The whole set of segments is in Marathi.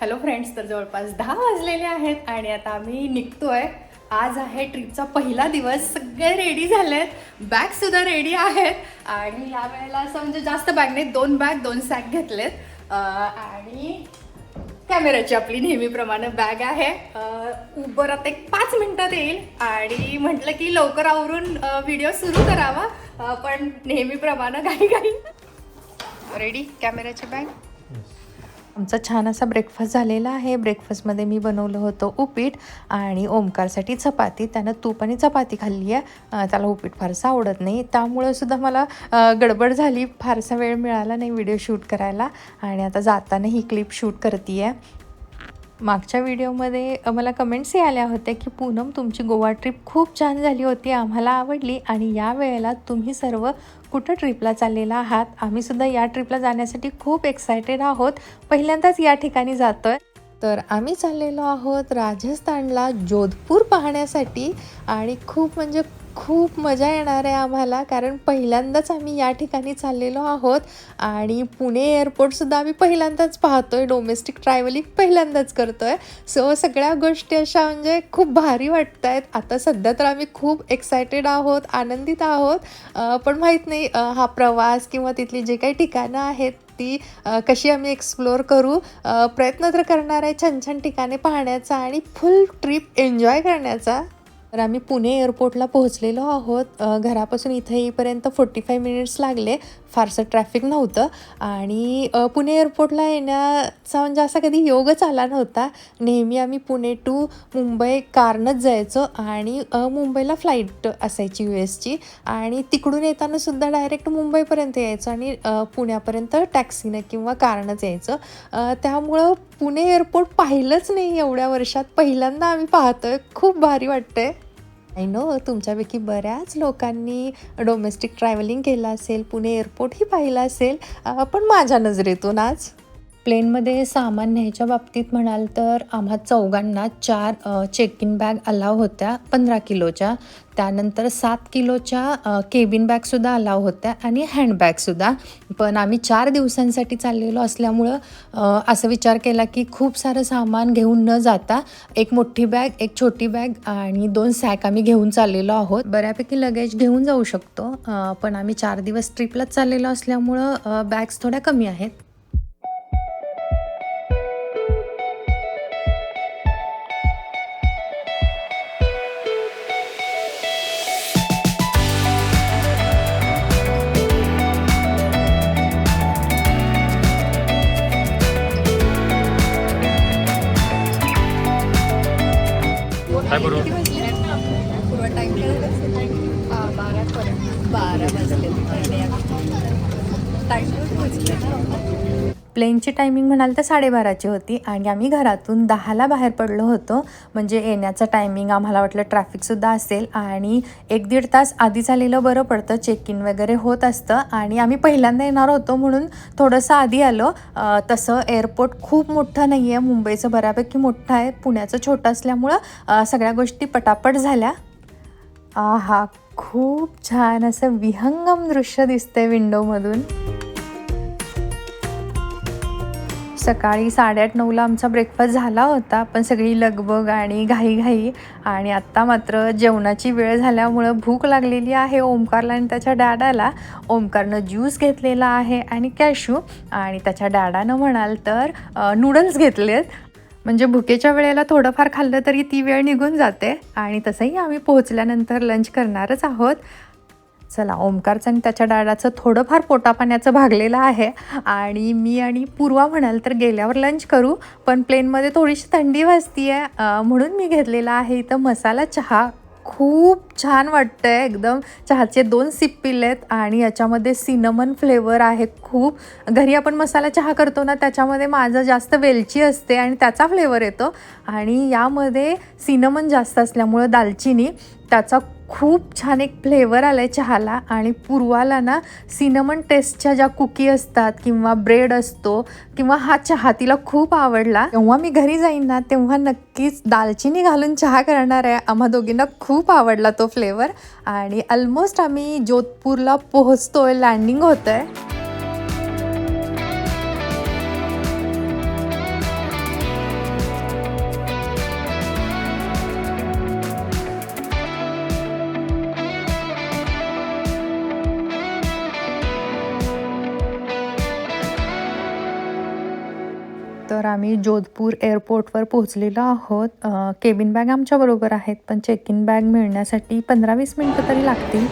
हॅलो फ्रेंड्स तर जवळपास दहा वाजलेले आहेत आणि आता आम्ही निघतोय. आज आहे ट्रिपचा पहिला दिवस. सगळे रेडी झालेत. बॅग सुद्धा रेडी आहेत. आणि या वेळेला असं म्हणजे जास्त बॅग नाही दोन बॅग दोन सॅक घेतलेत. आणि कॅमेराची आपली नेहमीप्रमाणे बॅग आहे. उबर आता एक पाच मिनटात येईल. आणि म्हटलं की लवकर आवरून व्हिडिओ सुरू करावा. पण नेहमीप्रमाणे घाई घाई रेडी कॅमेराची बॅग आमचा छान असा ब्रेकफास्ट झालेला आहे. ब्रेकफास्टमध्ये मी बनवलं होतं उपीट आणि ओमकारसाठी चपाती. त्यानं तूप आणि चपाती खाल्ली आहे. त्याला उपीट फारसं आवडत नाही. त्यामुळं सुद्धा मला गडबड झाली. फारसा वेळ मिळाला नाही व्हिडिओ शूट करायला. आणि आता जाताना ही क्लिप शूट करते आहे मागच्या व्हिडिओमध्ये मला कमेंट्सही आल्या होत्या की पूनम तुमची गोवा ट्रिप खूप छान झाली होती आम्हाला आवडली आणि या वेळेला तुम्ही सर्व कुठं ट्रिपला चाललेला आहात? आम्ही सुद्धा या ट्रिपला जाण्यासाठी खूप एक्सायटेड आहोत. पहिल्यांदाच या ठिकाणी जातोय. तर आम्ही चाललेलो आहोत राजस्थानला जोधपूर पाहण्यासाठी आणि खूप म्हणजे खूप मजा येणार आहे आम्हाला कारण पहिल्यांदाच आम्ही या ठिकाणी चाललेलो आहोत आणि पुणे एअरपोर्टसुद्धा आम्ही पहिल्यांदाच पाहतो आहे डोमेस्टिक ट्रॅव्हलिंग पहिल्यांदाच करतो आहे सो सगळ्या गोष्टी अशा म्हणजे खूप भारी वाटत आहेत आता सध्या तर आम्ही खूप एक्सायटेड आहोत आनंदित आहोत. पण माहीत नाही हा प्रवास किंवा तिथली जे काही ठिकाणं आहेत ती कशी आम्ही एक्सप्लोअर करू. प्रयत्न तर करणार आहे छान छान ठिकाणे पाहण्याचा आणि फुल ट्रिप एन्जॉय करण्याचा. तर आम्ही पुणे एअरपोर्टला पोहोचलेलो आहोत. घरापासून इथे येईपर्यंत फोर्टी फाय मिनिट्स लागले. फारसं ट्रॅफिक नव्हतं. आणि पुणे एअरपोर्टला येण्याचा म्हणजे असा कधी योगच आला नव्हता. नेहमी आम्ही पुणे टू मुंबई कारनंच जायचो आणि मुंबईला फ्लाईट असायची यू एसची आणि तिकडून येताना सुद्धा डायरेक्ट मुंबईपर्यंत यायचं आणि पुण्यापर्यंत टॅक्सीनं किंवा कारनंच यायचं. त्यामुळं पुणे एअरपोर्ट पाहिलंच नाही एवढ्या वर्षात. पहिल्यांदा आम्ही पाहतोय. खूप भारी वाटतंय. आय नो तुमच्यापैकी बऱ्याच लोकांनी डोमेस्टिक ट्रॅव्हलिंग केलं असेल पुणे एअरपोर्टही पाहिलं असेल. पण माझ्या नजरेतून आज प्लेनमध्ये सामान न्यायच्या बाबतीत म्हणाल तर आम्हा चौघांना चार चेक इन बॅग अलाव होत्या पंधरा किलोच्या. त्यानंतर सात किलोच्या केबिन बॅगसुद्धा अलाव होत्या आणि हँडबॅगसुद्धा पण आम्ही चार दिवसांसाठी चाललेलो असल्यामुळं असा असं विचार केला की खूप सारं सामान घेऊन न जाता एक मोठी बॅग एक छोटी बॅग आणि दोन सॅक आम्ही घेऊन चाललेलो आहोत. बऱ्यापैकी लगेज घेऊन जाऊ शकतो पण आम्ही चार दिवस ट्रिपलाच चाललेलो असल्यामुळं बॅग्स थोड्या कमी आहेत. प्लेनची टायमिंग म्हणाल तर साडेबाराची होती आणि आम्ही घरातून दहाला बाहेर पडलो होतो. म्हणजे येण्याचं टायमिंग आम्हाला वाटलं ट्रॅफिकसुद्धा असेल आणि एक दीड तास आधी झालेलं बरं पडतं. चेक इन वगैरे होत असतं आणि आम्ही पहिल्यांदा येणार होतो म्हणून थोडंसं आधी आलो. तसं एअरपोर्ट खूप मोठं नाही आहे मुंबईचं बऱ्यापैकी मोठं आहे. पुण्याचं छोटं असल्यामुळं सगळ्या गोष्टी पटापट झाल्या. आहा खूप छान असं विहंगम दृश्य दिसतंय विंडोमधून. सकाळी साडेआठ नऊला आमचा ब्रेकफास्ट झाला होता पण सगळी लगबग आणि घाईघाई आणि आत्ता मात्र जेवणाची वेळ झाल्यामुळं भूक लागलेली आहे ओमकारला आणि त्याच्या डॅडाला. ओमकारनं ज्यूस घेतलेला आहे आणि कॅशू आणि त्याच्या डॅडानं म्हणाल तर नूडल्स घेतलेत. म्हणजे भुकेच्या वेळेला थोडंफार खाल्लं तरी ती वेळ निघून जाते. आणि तसंही आम्ही पोहोचल्यानंतर लंच करणारच आहोत. चला ओमकारचं आणि त्याच्या डाळाचं थोडंफार पोटापाण्याचं भागलेलं आहे. आणि मी आणि पूर्वा म्हणाल तर गेल्यावर लंच करू. पण प्लेनमध्ये थोडीशी थंडी वाजती आहे म्हणून मी घेतलेला आहे इथं मसाला चहा. खूप छान वाटतंय. एकदम चहाचे दोन सिप पिलेत आणि याच्यामध्ये सिनमन फ्लेवर आहे खूप. घरी आपण मसाला चहा करतो ना त्याच्यामध्ये माझं जास्त वेलची असते आणि त्याचा फ्लेवर येतो. आणि यामध्ये सिनमन जास्त असल्यामुळं दालचिनी त्याचा खूप छान एक फ्लेवर आला आहे चहाला आणि पूर्वाला ना सिनमन टेस्टच्या ज्या कुकी असतात किंवा ब्रेड असतो किंवा हा चहा तिला खूप आवडला जेव्हा मी घरी जाईन ना तेव्हा नक्कीच दालचिनी घालून चहा करणार आहे. आम्हा दोघींना खूप आवडला तो फ्लेवर आणि ऑलमोस्ट आम्ही जोधपूरला पोहोचतोय लँडिंग होतं आहे जोधपूर एअरपोर्टवर पोहोचलेलो आहोत. केबिन बॅग आमच्याबरोबर आहेत पण चेक इन बॅग मिळण्यासाठी पंधरा वीस मिनटं तरी लागतील.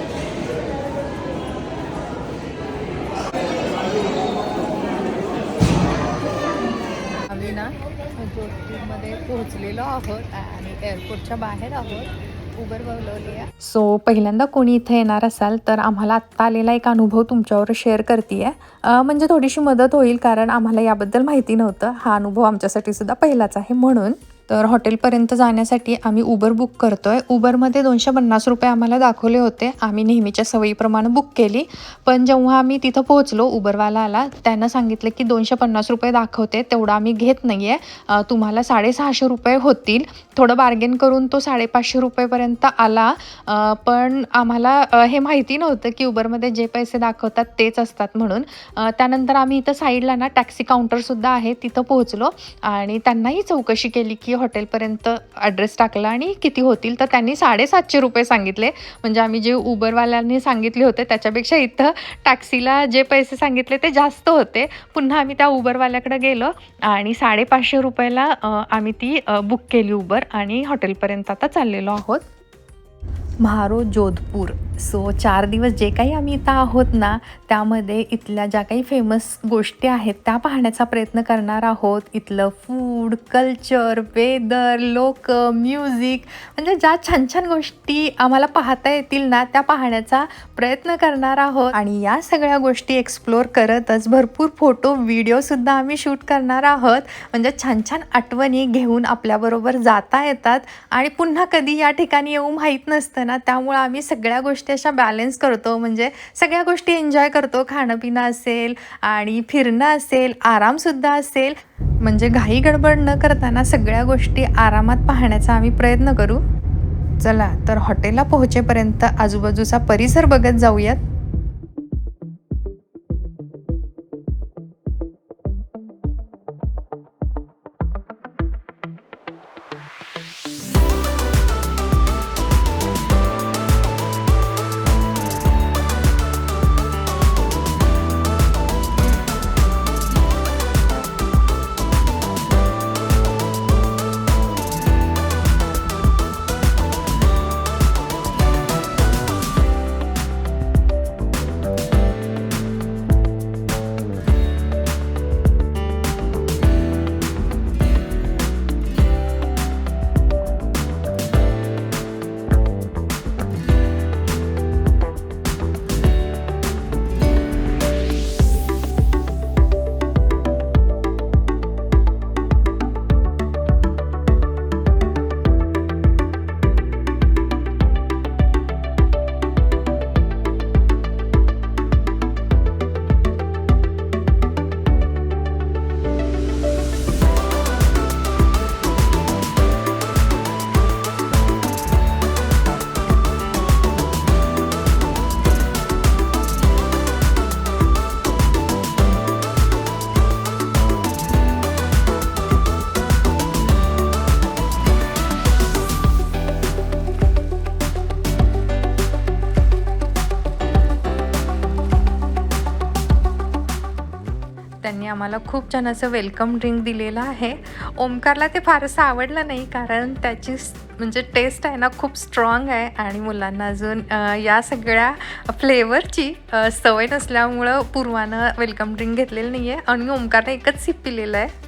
आम्ही ना जोधपूरमध्ये पोहोचलेलो आहोत आणि एअरपोर्टच्या बाहेर आहोत. उबर बोलवली आहे. सो पहिल्यांदा कोणी इथे येणार असाल तर आम्हाला आत्ता आलेला एक अनुभव तुमच्यावर शेअर करते आहे म्हणजे थोडीशी मदत होईल कारण आम्हाला याबद्दल माहिती नव्हतं. हा अनुभव आमच्यासाठी सुद्धा पहिलाच आहे म्हणून. तर हॉटेलपर्यंत जाण्यासाठी आम्ही उबर बुक करतो आहे उबरमध्ये दोनशे पन्नास रुपये आम्हाला दाखवले होते. आम्ही नेहमीच्या सवयीप्रमाणे बुक केली. पण जेव्हा आम्ही तिथं पोहोचलो उबरवाला आला त्यानं सांगितलं की दोनशे पन्नास रुपये दाखवते तेवढं आम्ही घेत नाही आहे तुम्हाला साडेसहाशे रुपये होतील. थोडं बार्गेन करून तो साडेपाचशे रुपयेपर्यंत आला. पण आम्हाला हे माहिती नव्हतं की उबरमध्ये जे पैसे दाखवतात तेच असतात म्हणून. त्यानंतर आम्ही इथं साईडला ना टॅक्सी काउंटरसुद्धा आहे तिथं पोहोचलो. आणि त्यांनाही चौकशी केली की हॉटेलपर्यंत ॲड्रेस टाकला आणि किती होतील तर त्यांनी साडेसातशे रुपये सांगितले. म्हणजे आम्ही जे उबरवाल्यांनी सांगितले होते त्याच्यापेक्षा इथं टॅक्सीला जे पैसे सांगितले ते जास्त होते. पुन्हा आम्ही त्या उबरवाल्याकडे गेलो आणि साडेपाचशे रुपयाला आम्ही ती बुक केली उबर आणि हॉटेलपर्यंत आता चाललेलो आहोत. म्हारो जोधपूर. सो चार दिवस जे काही आम्ही इथं आहोत ना त्यामध्ये इथल्या ज्या काही फेमस गोष्टी आहेत त्या पाहण्याचा प्रयत्न करणार आहोत. इथलं फूड कल्चर वेदर लोक म्युझिक म्हणजे ज्या छान छान गोष्टी आम्हाला पाहता येतील ना त्या पाहण्याचा प्रयत्न करणार आहोत. आणि या सगळ्या गोष्टी एक्सप्लोअर करतच भरपूर फोटो व्हिडिओसुद्धा आम्ही शूट करणार आहोत. म्हणजे छान छान आठवणी घेऊन आपल्याबरोबर जाता येतात. आणि पुन्हा कधी या ठिकाणी येऊ माहीत नसतं ना त्यामुळं आम्ही सगळ्या गोष्टी अशा बॅलन्स करतो. म्हणजे सगळ्या गोष्टी एन्जॉय करतो. खाणं पिणं असेल आणि फिरणं असेल आरामसुद्धा असेल. म्हणजे घाई गडबड न करताना सगळ्या गोष्टी आरामात पाहण्याचा आम्ही प्रयत्न करू. चला तर हॉटेलला पोहोचेपर्यंत आजूबाजूचा परिसर बघत जाऊयात. आम्हाला खूप छान असं वेलकम ड्रिंक दिलेलं आहे. ओमकारला ते फारसं आवडलं नाही कारण त्याची म्हणजे टेस्ट आहे ना खूप स्ट्रॉंग आहे आणि मुलांना अजून या सगळ्या फ्लेवरची सवय नसल्यामुळं पूर्वानं वेलकम ड्रिंक घेतलेलं नाही आहे आणि ओमकारने एकच सिप पिलेलं आहे.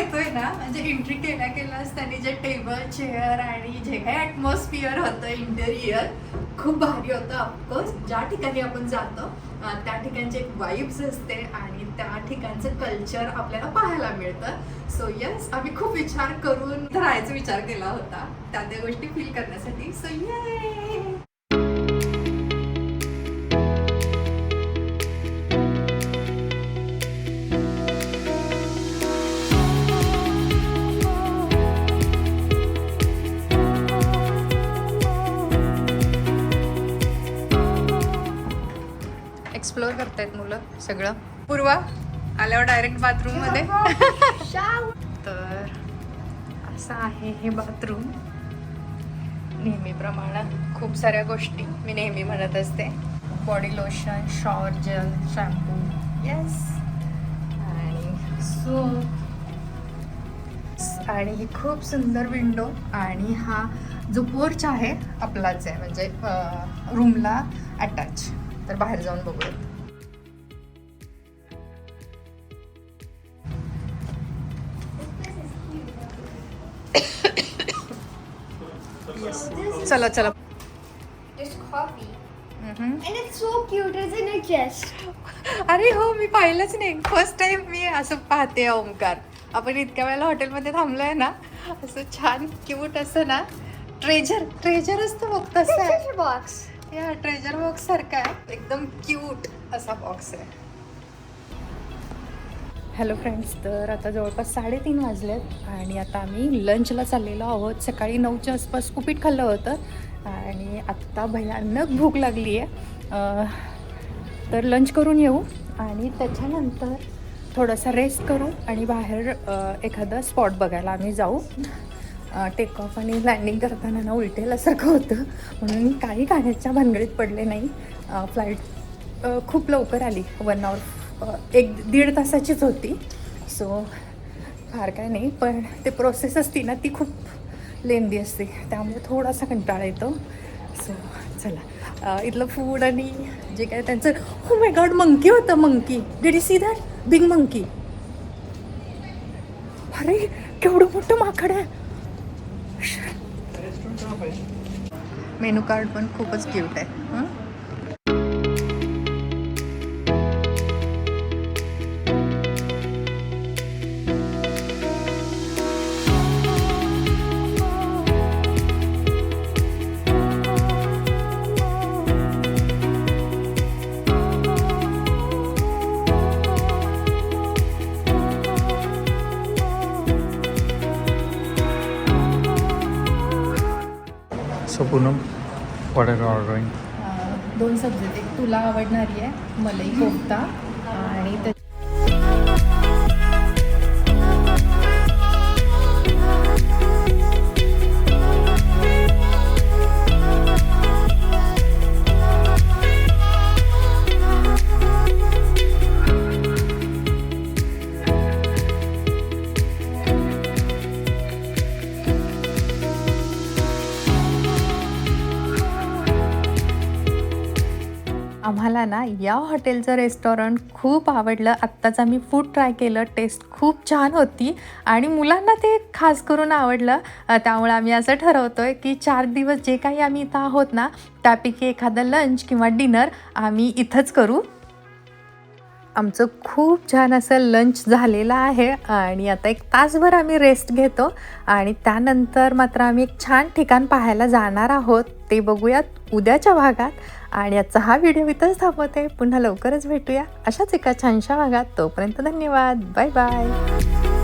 येतोय ना? म्हणजे एंट्री केल्या केल्यास त्यांनी जे टेबल चेअर आणि जे काही ॲटमॉस्फिअर होतं इंटेरियर खूप भारी होतं ऑफकोर्स ज्या ठिकाणी आपण जातो त्या ठिकाणचे एक वाईब्स असते आणि त्या ठिकाणचं कल्चर आपल्याला पाहायला मिळतं. सो यस आम्ही खूप विचार करून राहायचा विचार केला होता. त्या त्या गोष्टी फील करण्यासाठी. सो ये करतायत मुलं सगळं. पूर्वा आल्यावर डायरेक्ट बाथरूममध्ये. तर असं आहे हे बाथरूम नेहमीप्रमाणे खूप साऱ्या गोष्टी मी नेहमी म्हणत असते. Body lotion shower gel shampoo yes आणि सोप आणि ही खूप सुंदर विंडो आणि हा जो पोर्च आहे आपलाच आहे. म्हणजे रूमला अटॅच तर बाहेर जाऊन बघूयात. It, Jess? अरे हो मी पाहिलंच नाही. फर्स्ट टाइम मी असं पाहते ओंकार. आपण इतक्या वेळेला हॉटेलमध्ये थांबलोय ना असं छान क्यूट असं ना. ट्रेजर ट्रेजर असतं बघ तसं. आहे Treasure box. या ट्रेजर बॉक्स सारखा आहे. एकदम क्यूट असा बॉक्स आहे. हॅलो फ्रेंड्स तर आता जवळपास साडेतीन वाजलेत आणि आता आम्ही लंचला चाललेलो आहोत. सकाळी नऊच्या आसपास उपीट खाल्लं होतं आणि आत्ता भयानक भूक लागली आहे तर लंच करून येऊ आणि त्याच्यानंतर थोडासा रेस्ट करू आणि बाहेर एखादा स्पॉट बघायला आम्ही जाऊ. टेक ऑफ आणि लँडिंग करताना ना उलटेल्यासारखं होतं. म्हणून मी काही खाण्याच्या भानगडीत पडले नाही. फ्लाईट खूप लवकर आली. वन आवर एक दीड तासाचीच होती. सो फार काय नाही पण ते प्रोसेस असती ना ती खूप लेंदी असते. त्यामुळे थोडासा कंटाळा येतो. सो चला. इथलं फूड आणि जे काय त्यांचं हो माय गॉड मंकी होतं monkey did you see that big monkey अरे केवढं मोठं माकड आहे. मेनू कार्ड पण खूपच क्यूट आहे what are दोन सब्जेक्ट एक तुला आवडणारी आहे मलाई कोफ्ता आणि त्या आम्हाला ना या हॉटेलचं रेस्टॉरंट खूप आवडलं. आत्ताच आम्ही फूड ट्राय केलं. टेस्ट खूप छान होती. आणि मुलांना ते खास करून आवडलं. त्यामुळे आम्ही असं ठरवतो आहे की चार दिवस जे काही आम्ही इथं आहोत ना त्यापैकी एखादं लंच किंवा डिनर आम्ही इथंच करू. आमचं खूप छान असं लंच झालेलं आहे. आणि आता एक तासभर आम्ही रेस्ट घेतो. आणि त्यानंतर मात्र आम्ही एक छान ठिकाण पाहायला जाणार आहोत. ते बघूयात उद्याच्या भागात. आणि आजचा हा व्हिडिओ इथंच थांबवते. पुन्हा लवकरच भेटूया. अशाच एका छानशा भागात. तोपर्यंत धन्यवाद. Bye bye.